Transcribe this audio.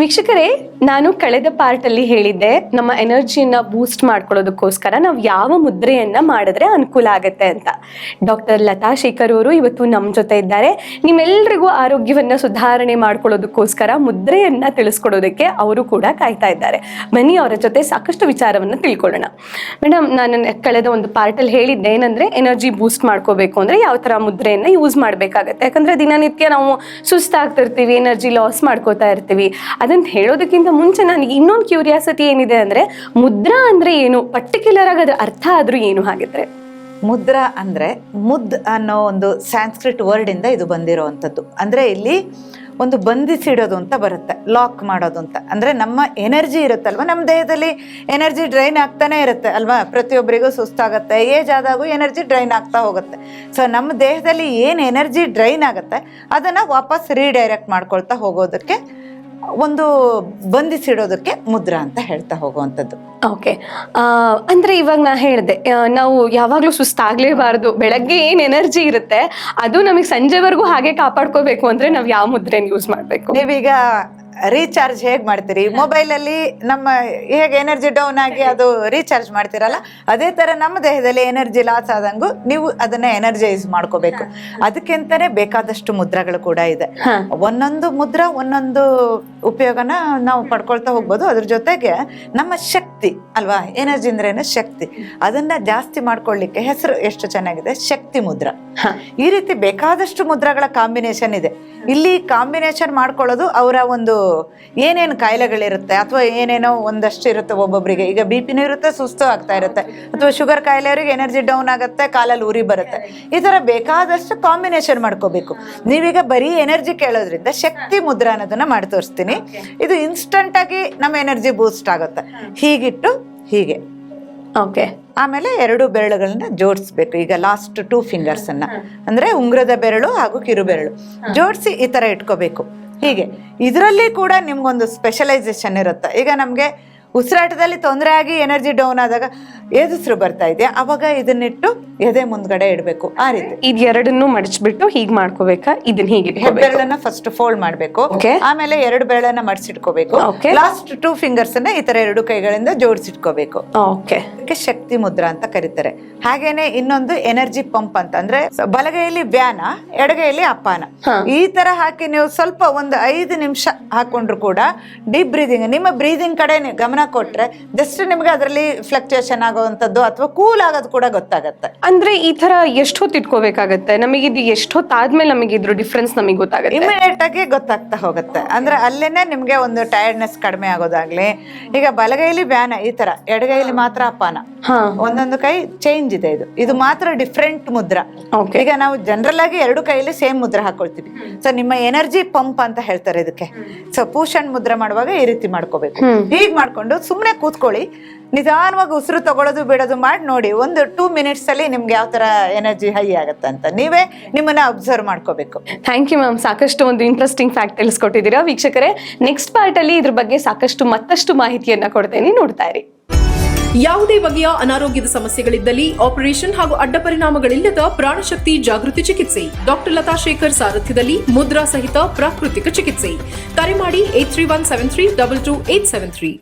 ವೀಕ್ಷಕರೇ, ನಾನು ಕಳೆದ ಪಾರ್ಟ್ ಅಲ್ಲಿ ಹೇಳಿದ್ದೆ, ನಮ್ಮ ಎನರ್ಜಿಯನ್ನ ಬೂಸ್ಟ್ ಮಾಡ್ಕೊಳ್ಳೋದಕ್ಕೋಸ್ಕರ ನಾವು ಯಾವ ಮುದ್ರೆಯನ್ನ ಮಾಡಿದ್ರೆ ಅನುಕೂಲ ಆಗುತ್ತೆ ಅಂತ. ಡಾಕ್ಟರ್ ಲತಾ ಶೇಖರ್ ಅವರು ಇವತ್ತು ನಮ್ಮ ಜೊತೆ ಇದ್ದಾರೆ. ನಿಮ್ಮೆಲ್ಲರಿಗೂ ಆರೋಗ್ಯವನ್ನ ಸುಧಾರಣೆ ಮಾಡ್ಕೊಳ್ಳೋದಕ್ಕೋಸ್ಕರ ಮುದ್ರೆಯನ್ನ ತಿಳಿಸ್ಕೊಡೋದಕ್ಕೆ ಅವರು ಕೂಡ ಕಾಯ್ತಾ ಇದ್ದಾರೆ. ಬನ್ನಿ, ಅವರ ಜೊತೆ ಸಾಕಷ್ಟು ವಿಚಾರವನ್ನ ತಿಳ್ಕೊಳ್ಳೋಣ. ಮೇಡಮ್ ನಾನು ಕಳೆದ ಒಂದು ಪಾರ್ಟಲ್ಲಿ ಹೇಳಿದ್ದೆ, ಏನಂದ್ರೆ ಎನರ್ಜಿ ಬೂಸ್ಟ್ ಮಾಡ್ಕೋಬೇಕು ಅಂದ್ರೆ ಯಾವ ತರ ಮುದ್ರೆಯನ್ನ ಯೂಸ್ ಮಾಡ್ಬೇಕಾಗತ್ತೆ. ಯಾಕಂದ್ರೆ ದಿನನಿತ್ಯ ನಾವು ಸುಸ್ತಾಗ್ತಿರ್ತೀವಿ, ಎನರ್ಜಿ ಲಾಸ್ ಮಾಡ್ಕೋತಾ ಇರ್ತೀವಿ. ಅದಂತ ಹೇಳೋದಕ್ಕಿಂತ ಮುಂಚೆ ನನಗೆ ಇನ್ನೊಂದು ಕ್ಯೂರಿಯಾಸಿಟಿ ಏನಿದೆ ಅಂದ್ರೆ, ಮುದ್ರಾ ಅಂದ್ರೆ ಏನು? ಪರ್ಟಿಕ್ಯುಲರ್ ಆಗಿ ಅದ್ರ ಅರ್ಥ ಆದ್ರೂ ಏನು ಹಾಗಿದ್ರೆ? ಮುದ್ರಾ ಅಂದ್ರೆ ಮುದ್ ಅನ್ನೋ ಒಂದು ಸ್ಯಾನ್ಸ್ಕ್ರಿಟ್ ವರ್ಡ್ ಇಂದ ಇದು ಬಂದಿರೋವಂಥದ್ದು. ಅಂದ್ರೆ ಇಲ್ಲಿ ಒಂದು ಬಂಧಿಸಿಡೋದು ಅಂತ ಬರುತ್ತೆ ಲಾಕ್ ಮಾಡೋದು ಅಂತ. ಅಂದರೆ ನಮ್ಮ ಎನರ್ಜಿ ಇರುತ್ತಲ್ವ? ನಮ್ಮ ದೇಹದಲ್ಲಿ ಎನರ್ಜಿ ಡ್ರೈನ್ ಆಗ್ತಾನೆ ಇರುತ್ತೆ ಅಲ್ವಾ? ಪ್ರತಿಯೊಬ್ಬರಿಗೂ ಸುಸ್ತಾಗುತ್ತೆ ಏಜ್ ಆದಾಗೂ ಎನರ್ಜಿ ಡ್ರೈನ್ ಆಗ್ತಾ ಹೋಗುತ್ತೆ. ಸೊ ನಮ್ಮ ದೇಹದಲ್ಲಿ ಏನು ಎನರ್ಜಿ ಡ್ರೈನ್ ಆಗುತ್ತೆ, ಅದನ್ನು ವಾಪಸ್ ರೀಡೈರೆಕ್ಟ್ ಮಾಡ್ಕೊಳ್ತಾ ಹೋಗೋದಕ್ಕೆ ಒಂದು ಬಂಧಿಸಿಡೋದಕ್ಕೆ ಮುದ್ರಾ ಅಂತ ಹೇಳ್ತಾ ಹೋಗುವಂಥದ್ದು. ಓಕೆ ಅಂದ್ರೆ ಇವಾಗ ನಾ ಹೇಳಿದೆ ನಾವು ಯಾವಾಗಲೂ ಸುಸ್ತಾಗಲೇಬಾರ್ದು ಬೆಳಗ್ಗೆ ಏನು ಎನರ್ಜಿ ಇರುತ್ತೆ ಅದು ನಮಗೆ ಸಂಜೆವರೆಗೂ ಹಾಗೆ ಕಾಪಾಡ್ಕೋಬೇಕು ಅಂದ್ರೆ ನಾವು ಯಾವ ಮುದ್ರೆನ ಯೂಸ್ ಮಾಡಬೇಕು? ನೀವೀಗ ರೀಚಾರ್ಜ್ ಹೇಗೆ ಮಾಡ್ತೀರಿ? ಮೊಬೈಲಲ್ಲಿ ನಮ್ಮ ಹೇಗೆ ಎನರ್ಜಿ ಡೌನ್ ಆಗಿ ಅದು ರೀಚಾರ್ಜ್ ಮಾಡ್ತೀರಲ್ಲ ಅದೇ ತರ ನಮ್ಮ ದೇಹದಲ್ಲಿ ಎನರ್ಜಿ ಲಾಸ್ ಆದಂಗೂ ನೀವು ಅದನ್ನ ಎನರ್ಜೈಸ್ ಮಾಡ್ಕೋಬೇಕು. ಅದಕ್ಕಿಂತನೇ ಬೇಕಾದಷ್ಟು ಮುದ್ರಗಳು ಕೂಡ ಇದೆ. ಒಂದೊಂದು ಮುದ್ರ ಒಂದೊಂದು ಉಪಯೋಗನ ನಾವು ಪಡ್ಕೊಳ್ತಾ ಹೋಗ್ಬೋದು. ಅದ್ರ ಜೊತೆಗೆ ನಮ್ಮ ಶಕ್ತಿ ಅಲ್ವಾ? ಎನರ್ಜಿ ಅಂದ್ರೇನು ಶಕ್ತಿ. ಅದನ್ನ ಜಾಸ್ತಿ ಮಾಡ್ಕೊಳ್ಳಿಕ್ಕೆ ಹೆಸರು ಎಷ್ಟು ಚೆನ್ನಾಗಿದೆ? ಶಕ್ತಿ ಮುದ್ರ. ಈ ರೀತಿ ಬೇಕಾದಷ್ಟು ಮುದ್ರಗಳ ಕಾಂಬಿನೇಷನ್ ಇದೆ. ಇಲ್ಲಿ ಕಾಂಬಿನೇಷನ್ ಮಾಡ್ಕೊಳ್ಳೋದು ಅವರ ಒಂದು ಏನೇನು ಕಾಯಿಲೆಗಳಿರುತ್ತೆ ಅಥವಾ ಏನೇನೋ ಒಂದಷ್ಟು ಇರುತ್ತೆ ಒಬ್ಬೊಬ್ಬರಿಗೆ ಈಗ ಬಿ ಪಿನೂ ಇರುತ್ತೆ ಸುಸ್ತು ಆಗ್ತಾ ಇರುತ್ತೆ. ಅಥವಾ ಶುಗರ್ ಕಾಯಿಲೆಯವ್ರಿಗೆ ಎನರ್ಜಿ ಡೌನ್ ಆಗುತ್ತೆ ಕಾಲಲ್ಲಿ ಉರಿ ಬರುತ್ತೆ. ಈ ಥರ ಬೇಕಾದಷ್ಟು ಕಾಂಬಿನೇಷನ್ ಮಾಡ್ಕೋಬೇಕು. ನೀವೀಗ ಬರೀ ಎನರ್ಜಿ ಕೇಳೋದ್ರಿಂದ ಶಕ್ತಿ ಮುದ್ರ ಅನ್ನೋದನ್ನ ಮಾಡಿ ತೋರಿಸ್ತೀನಿ. ಇದು ಇನ್ಸ್ಟಂಟ್ ಆಗಿ ನಮ್ಮ ಎನರ್ಜಿ ಬೂಸ್ಟ್ ಆಗುತ್ತೆ. ಹೀಗಿಟ್ಟು ಹೀಗೆ. ಓಕೆ ಆಮೇಲೆ ಎರಡು ಬೆರಳುಗಳನ್ನ ಜೋಡಿಸ್ಬೇಕು. ಈಗ ಲಾಸ್ಟ್ ಟೂ ಫಿಂಗರ್ಸ್ ಅನ್ನ. ಅಂದ್ರೆ ಉಂಗ್ರದ ಬೆರಳು ಹಾಗೂ ಕಿರು ಬೆರಳು ಜೋಡಿಸಿ ಈ ತರ ಇಟ್ಕೋಬೇಕು. ಹೀಗೆ. ಇದರಲ್ಲಿ ಕೂಡ ನಿಮ್ಗೊಂದು ಸ್ಪೆಷಲೈಸೇಷನ್ ಇರುತ್ತೆ. ಈಗ ನಮಗೆ ಉಸಿರಾಟದಲ್ಲಿ ತೊಂದರೆ ಆಗಿ ಎನರ್ಜಿ ಡೌನ್ ಆದಾಗ ಏದುಸಿರು ಬರ್ತಾ ಇದೆ. ಅವಾಗ ಇದನ್ನಿಟ್ಟು ಎದೆ ಮುಂದ್ಗಡೆ ಇಡಬೇಕು. ಆ ರೀತಿ. ಇದ್ ಎರಡನ್ನೂ ಮಡಚ್ಬಿಟ್ಟು ಹೀಗ್ ಮಾಡ್ಕೋಬೇಕಾ? ಇದನ್ನ ಹೀಗೆ ಹೆಬ್ಬೆರಳನ್ನ ಫಸ್ಟ್ ಫೋಲ್ಡ್ ಮಾಡಬೇಕು. ಆಮೇಲೆ ಎರಡು ಬೆರಳನ್ನ ಮಡಿಸಿಟ್ಕೋಬೇಕು ಲಾಸ್ಟ್ ಟೂ ಫಿಂಗರ್ಸ್ ಅನ್ನ ಈ ತರ ಎರಡು ಕೈಗಳಿಂದ ಜೋಡಿಸಿಟ್ಕೋಬೇಕು. ಓಕೆ ಶಕ್ತಿ ಮುದ್ರಾ ಅಂತ ಕರೀತಾರೆ. ಹಾಗೇನೆ ಇನ್ನೊಂದು ಎನರ್ಜಿ ಪಂಪ್ ಅಂತ. ಅಂದ್ರೆ ಬಲಗೈಯಲ್ಲಿ ವ್ಯಾನ ಎಡಗೈಯಲ್ಲಿ ಅಪಾನ. ಈ ತರ ಹಾಕಿ ನೀವು ಸ್ವಲ್ಪ ಒಂದು ಐದು ನಿಮಿಷ ಹಾಕೊಂಡ್ರು ಕೂಡ ಡೀಪ್ ಬ್ರೀದಿಂಗ್ ನಿಮ್ಮ ಬ್ರೀದಿಂಗ್ ಕಡೆ ನೀವು ಗಮನ ಕೊಟ್ರೆ ಜಸ್ಟ್ ನಿಮ್ಗೆ ಅದರಲ್ಲಿ ಫ್ಲಕ್ಚುಯೇಷನ್ ಆಗುವಂಥದ್ದು ಅಥವಾ ಕೂಲ್ ಆಗೋದು ಕೂಡ ಗೊತ್ತಾಗತ್ತೆ. ಅಂದ್ರೆ ಈ ತರ ಎಷ್ಟು ಹೊತ್ತು ಇಟ್ಕೋಬೇಕಾಗತ್ತೆ? ನಮಗೆ ಇದು ಎಷ್ಟು ಹೊತ್ತಾದ್ಮೇಲೆ ನಮಗೆ ಇದ್ರ ಡಿಫ್ರೆನ್ಸ್ ನಮಗೆ ಗೊತ್ತಾಗುತ್ತೆ? ಇಮಿಡಿಯೇಟ್ ಆಗಿ ಗೊತ್ತಾಗ್ತಾ ಹೋಗುತ್ತೆ. ಅಂದ್ರೆ ಅಲ್ಲೇನೆ ನಿಮ್ಗೆ ಒಂದು ಟೈರ್ಡ್ನೆಸ್ ಕಡಿಮೆ ಆಗೋದಾಗ್ಲಿ ಈಗ ಬಲಗೈಲಿ ಬ್ಯಾನ ಈ ತರ ಎಡಗೈಲಿ ಮಾತ್ರ ಅಪಾನ. ಒಂದೊಂದು ಕೈ ಚೇಂಜ್ ಇದೆ ಇದು. ಇದು ಮಾತ್ರ ಡಿಫ್ರೆಂಟ್ ಮುದ್ರಾ. ಈಗ ನಾವು ಜನರಲ್ ಆಗಿ ಎರಡು ಕೈಯಲ್ಲಿ ಸೇಮ್ ಮುದ್ರಾ ಹಾಕೊಳ್ತೀವಿ. ಸೊ ನಿಮ್ಮ ಎನರ್ಜಿ ಪಂಪ್ ಅಂತ ಹೇಳ್ತಾರೆ ಇದಕ್ಕೆ. ಸೊ ಪೂಷಣ್ ಮುದ್ರಾ ಮಾಡುವಾಗ ಈ ರೀತಿ ಮಾಡ್ಕೋಬೇಕು. ಹೀಗ್ ಮಾಡ್ಕೊಂಡು ಸುಮ್ಮನೆ ಕೂತ್ಕೊಳ್ಳಿ. ನಿಧಾನವಾಗಿ ಉಸಿರು ತಗೊಳ್ಳೋದು ಬಿಡೋದು ಮಾಡಿ ನೋಡಿ ಒಂದು ಟೂ ಮಿನಿಟ್ಸ್ ಅಲ್ಲಿ ನಿಮ್ಗೆ ಯಾವ ತರ ಎನರ್ಜಿ ಹೈ ಆಗುತ್ತೆ ಅಂತ. ನೀವೇ ನಿಮ್ಮನ್ನ ಅಬ್ಸರ್ವ್ ಮಾಡ್ಕೋಬೇಕು. ಥ್ಯಾಂಕ್ ಯು ಮ್ಯಾಮ್ ಸಾಕಷ್ಟು ಒಂದು ಇಂಟ್ರೆಸ್ಟಿಂಗ್ ಫ್ಯಾಕ್ಟ್ ತಿಳಿಸ್ಕೊಟ್ಟಿದ್ದೀರಾ. ವೀಕ್ಷಕರೇ ನೆಕ್ಸ್ಟ್ ಪಾರ್ಟ್ ಅಲ್ಲಿ ಇದ್ರ ಬಗ್ಗೆ ಸಾಕಷ್ಟು ಮತ್ತಷ್ಟು ಮಾಹಿತಿಯನ್ನ ಕೊಡ್ತೇನೆ. ನೋಡ್ತಾ ಇರಿ. ಯಾವುದೇ ಬಗೆಯ ಅನಾರೋಗ್ಯದ ಸಮಸ್ಯೆಗಳಿದ್ದಲ್ಲಿ ಆಪರೇಷನ್ ಹಾಗೂ ಅಡ್ಡ ಪರಿಣಾಮಗಳಿಲ್ಲದ ಪ್ರಾಣಶಕ್ತಿ ಜಾಗೃತಿ ಚಿಕಿತ್ಸೆ. ಡಾಕ್ಟರ್ ಲತಾ ಶೇಖರ್ ಸಾರಥ್ಯದಲ್ಲಿ ಮುದ್ರಾ ಸಹಿತ ಪ್ರಾಕೃತಿಕ ಚಿಕಿತ್ಸೆ. ಕರೆ ಮಾಡಿ eight three one seven three double two eight seven three.